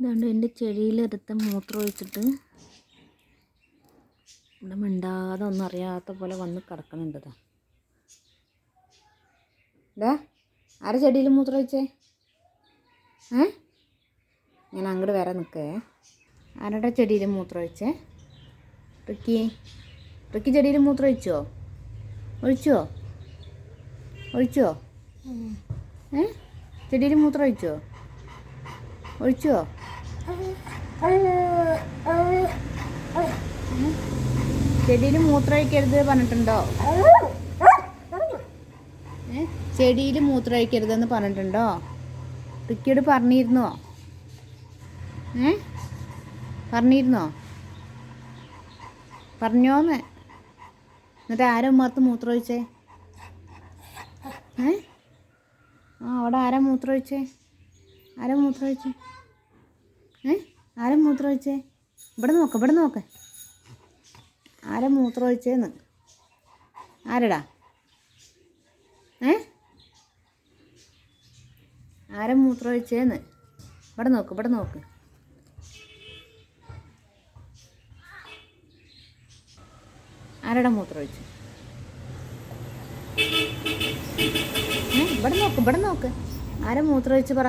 ഇതുകൊണ്ട് എന്റെ ചെടിയിലെടുത്ത് മൂത്രം ഒഴിച്ചിട്ട് ഇവിടെ മിണ്ടാതെ ഒന്നും അറിയാത്ത പോലെ വന്ന് കിടക്കണുണ്ട് ഇതാ. ഇതാ ആരെ ചെടിയിൽ മൂത്രം ഒഴിച്ചേ? ഏ? ഞാൻ അങ്ങോട്ട് വരെ നിൽക്കേ. ആരുടെ ചെടിയിൽ മൂത്രം ഒഴിച്ചേ? റിക്കി. റിക്കി ചെടിയിൽ മൂത്രം ഒഴിച്ചോ? ഒഴിച്ചോ? ഒഴിച്ചോ? ഏ? ചെടിയിൽ മൂത്രം ഒഴിച്ചോ? ഒഴിച്ചോ? ചെടിയിൽ മൂത്ര ഒഴിക്കരുത് പറഞ്ഞിട്ടുണ്ടോ? ചെടിയിൽ മൂത്രം ഒഴിക്കരുതെന്ന് പറഞ്ഞിട്ടുണ്ടോ? റിക്കിയോട് പറഞ്ഞിരുന്നോ? ഏ? പറഞ്ഞിരുന്നോ? പറഞ്ഞോന്ന്. എന്നിട്ട് ആരാ ഉമ്മർത്ത് മൂത്രമൊഴിച്ചേ? ഏ? ആ അവിടെ ആരാ മൂത്രമൊഴിച്ചേ? ആരാ മൂത്രം ഒഴിച്ചേ ഏ ആരാ മൂത്രം ഒഴിച്ചേ? ഇവിടെ നോക്ക് ഇവിടെ നോക്ക്. ആരും മൂത്രം ഒഴിച്ചേന്ന്? ആരടാ? ഏ? ആരും മൂത്രം ഒഴിച്ചേന്ന്? ഇവിടെ നോക്ക് ഇവിടെ നോക്ക്. ആരടാ മൂത്രം ഒഴിച്ചു? ഇവിടെ നോക്ക് ഇവിടെ നോക്ക്. ആരും മൂത്രം ഒഴിച്ച് പറ?